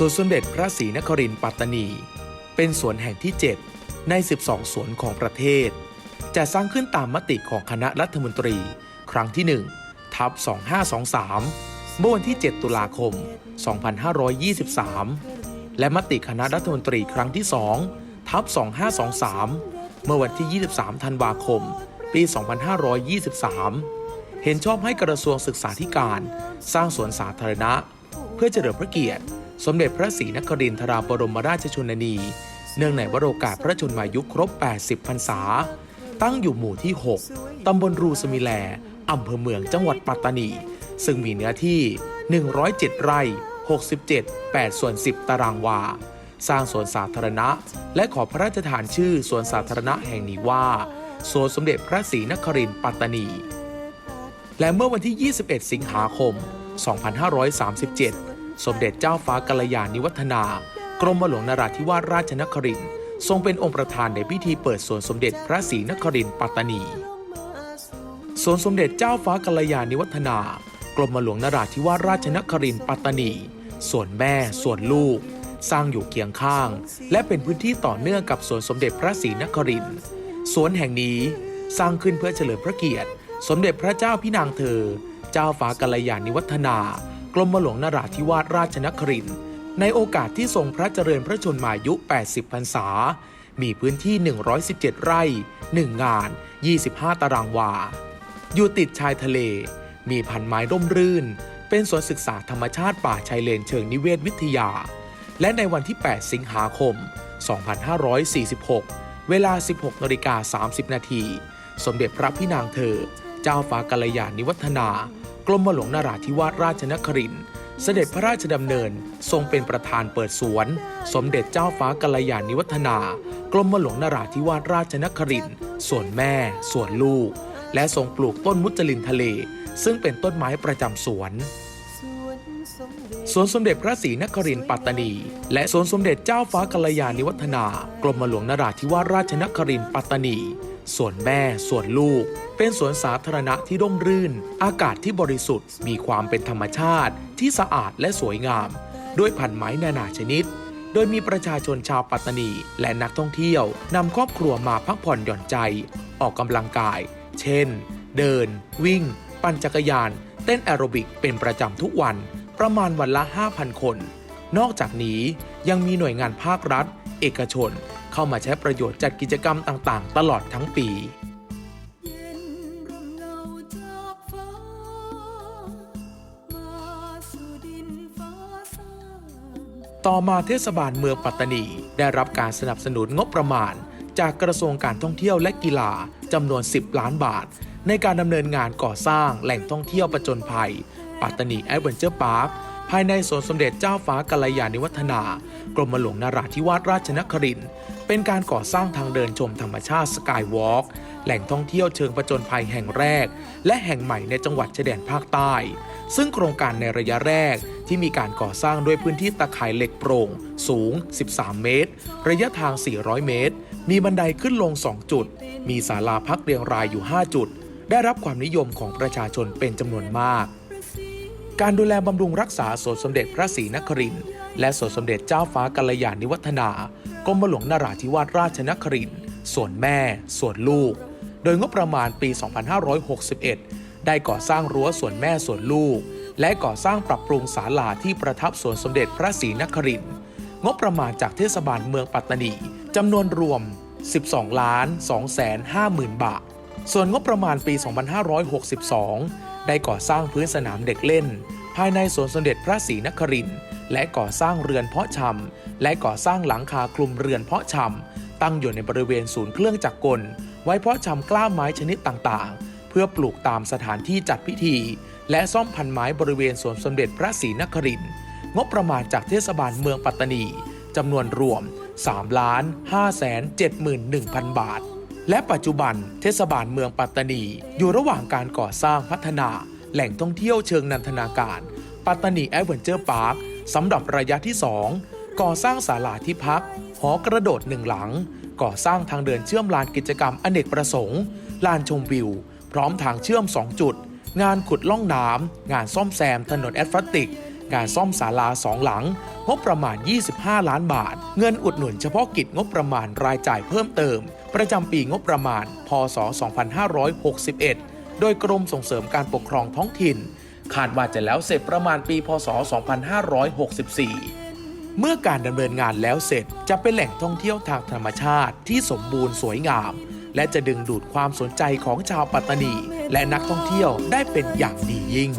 สวนสมเด็จพระศรีนครินทร์ปัตตานี เป็นสวนแห่งที่ 7 ใน 12 สวนของประเทศ จะสร้างขึ้นตามมติของคณะรัฐมนตรี ครั้งที่ 1 ทับ 2523 เมื่อวันที่ 7 ตุลาคม 2523 และมติคณะรัฐมนตรีครั้งที่ 2 ทับ 2523 เมื่อวันที่ 23 ธันวาคม ปี 2523 เห็นชอบให้กระทรวงศึกษาธิการ สร้างสวนสาธารณะ เพื่อเจริญพระเกียรติ สมเด็จพระศรีนครินทราบรมราชชนนี เนื่องในวโรกาสพระชนมายุครบ 80 พรรษา ตั้งอยู่หมู่ที่ 6 ตำบลรูสมิแล อำเภอเมืองจังหวัดปัตตานี ซึ่งมีเนื้อที่ 107 ไร่ 67 8ส่วน10 ตารางวา สร้างสวนสาธารณะ และขอพระราชทานชื่อสวนสาธารณะแห่งนี้ว่าสวนสมเด็จพระศรีนครินทร์ปัตตานี และเมื่อวันที่ 21 สิงหาคม 2537 สมเด็จเจ้าฟ้ากัลยาณิวัฒนา กรมหลวงนราธิวาสราชนครินทร์ทรงเป็นองค์ประธานในพิธีเปิดสวนสมเด็จพระศรีนครินทร์ปัตตานีสวนสมเด็จเจ้าฟ้ากัลยาณิวัฒนา กรมหลวงนราธิวาสราชนครินทร์ปัตตานีส่วนแม่ส่วนลูก สร้างอยู่เคียงข้าง และเป็นพื้นที่ต่อเนื่องกับสวนสมเด็จพระศรีนครินทร์สวนแห่งนี้สร้างขึ้นเพื่อเฉลิมพระเกียรติ สมเด็จพระเจ้าพี่นางเธอ เจ้าฟ้ากัลยาณิวัฒนา กรมหลวงนราธิวาสราชนครินทร์ในโอกาสที่ทรงพระเจริญพระชนมายุ 80 พรรษา มีพื้นที่ 117 ไร่ 1 งาน 25 ตารางวา อยู่ติดชายทะเล มีพันไม้ร่มรื่น เป็นสวนศึกษาธรรมชาติป่าชายเลนเชิงนิเวศวิทยา และในวันที่ 8 สิงหาคม 2546 เวลา 16นาฬิกา30 นาที สมเด็จพระพี่นางเธอ เจ้าฟ้ากัลยาณิวัฒนา กรมหลวงนราธิวาสราชนครินทร์เสด็จพระราชดำเนินทรงเป็นประธานเปิดสวน สมเด็จเจ้าฟ้ากัลยาณิวัฒนา กรมหลวงนราธิวาสราชนครินทร์ส่วนแม่ส่วนลูก และทรงปลูกต้นมุจลินทะเล ซึ่งเป็นต้นไม้ประจำสวนสวนสมเด็จพระศรีนครินทร์ปัตตานี และสวนสมเด็จเจ้าฟ้ากัลยาณิวัฒนา กรมหลวงนราธิวาสราชนครินทร์ปัตตานี ส่วนแม่ส่วนลูก เป็นสวนสาธารณะที่ร่มรื่น อากาศที่บริสุทธิ์ มีความเป็นธรรมชาติ ที่สะอาดและสวยงาม ด้วยพันไม้นานาชนิด โดยมีประชาชนชาวปัตตานี และนักท่องเที่ยวนำครอบครัวมาพักผ่อนหย่อนใจ ออกกำลังกาย เช่น เดิน วิ่ง ปั่นจักรยาน เต้นแอโรบิกเป็นประจำทุกวัน ประมาณวันละ 5,000 คน นอกจากนี้ยังมีหน่วยงานภาครัฐ เอกชน เข้ามาใช้ประโยชน์จัดกิจกรรมต่างๆ ตลอดทั้งปีต่อมาเทศบาลเมืองปัตตานี ได้รับการสนับสนุนงบประมาณ จากกระทรวงการท่องเที่ยวและกีฬาจำนวน 10 ล้านบาท ในการดำเนินงานก่อสร้างแหล่งท่องเที่ยวประจนภัย ปัตตานีแอดเวนเจอร์พาร์ค ภายในสวนสมเด็จเจ้าฟ้ากัลยาณิวัฒนากรมหลวงนราธิวาสราชนครินเป็นการก่อสร้างทางเดินชมธรรมชาติสกายวอล์กแหล่งท่องเที่ยวเชิงประจนภัยแห่งแรก และแห่งใหม่ในจังหวัดชายแดนภาคใต้ ซึ่งโครงการในระยะแรกที่มีการก่อสร้างด้วยพื้นที่ตะข่ายเหล็กโปร่ง สูง 13 เมตร ระยะทาง 400 เมตร มีบันไดขึ้นลง 2 จุด มีศาลาพักเรียงรายอยู่ 5 จุด ได้รับความนิยมของประชาชนเป็นจำนวนมาก การดูแลบำรุงรักษาสวนสมเด็จพระศรีนครินทร์และสวนสมเด็จเจ้าฟ้ากัลยาณิวัฒนากรมหลวงนราธิวาสราชนครินทร์ส่วนแม่ ส่วนลูก โดยงบประมาณปี 2561 ได้ก่อสร้างรั้วส่วนแม่ส่วนลูก และก่อสร้างปรับปรุงศาลาที่ประทับสวนสมเด็จพระศรีนครินทร์งบประมาณจากเทศบาลเมืองปัตตานีจำนวนรวม 12 ล้าน2แสน5หมื่นบาท ส่วนงบประมาณปี 2562 ได้ก่อสร้างพื้นสนามเด็กเล่น ภายในสวนสมเด็จพระศรีนครินทร์และก่อสร้างเรือนเพาะชำและก่อสร้างหลังคาคลุมเรือนเพาะชำตั้งอยู่ในบริเวณศูนย์เครื่องจักรกล ไว้เพาะชำกล้าไม้ชนิดต่างๆ เพื่อปลูกตามสถานที่จัดพิธี และซ่อมพันไม้บริเวณสวนสมเด็จพระศรีนครินทร์งบประมาณจากเทศบาลเมืองปัตตานีจำนวนรวม3ล้าน5แสน71,000 บาท และปัจจุบันเทศบาลเมืองปัตตานี อยู่ระหว่างการก่อสร้างพัฒนา แหล่งท่องเที่ยวเชิงนันทนาการ ปัตตานีแอดเวนเจอร์พาร์คสำหรับระยะที่ 2 ก่อสร้างศาลาที่พัก หอกระโดดหนึ่งหลัง ก่อสร้างทางเดินเชื่อมลานกิจกรรมอเนกประสงค์ลานชมวิว พร้อมทางเชื่อม 2 จุด งานขุดล่องน้ำงานซ่อมแซมถนนแอสฟัลติก การซ่อมศาลาสองหลัง งบประมาณ 25 ล้านบาท เงินอุดหนุนเฉพาะกิจงบประมาณรายจ่ายเพิ่มเติม ประจำปีงบประมาณ พศ 2561 โดยกรมส่งเสริมการปกครองท้องถิ่น คาดว่าจะแล้วเสร็จประมาณปี พศ 2564เมื่อการดำเนินงานแล้วเสร็จจะเป็นแหล่งท่องเที่ยวทางธรรมชาติที่สมบูรณ์สวยงาม และจะดึงดูดความสนใจของชาวปัตตานี และนักท่องเที่ยวได้เป็นอย่างดียิ่ง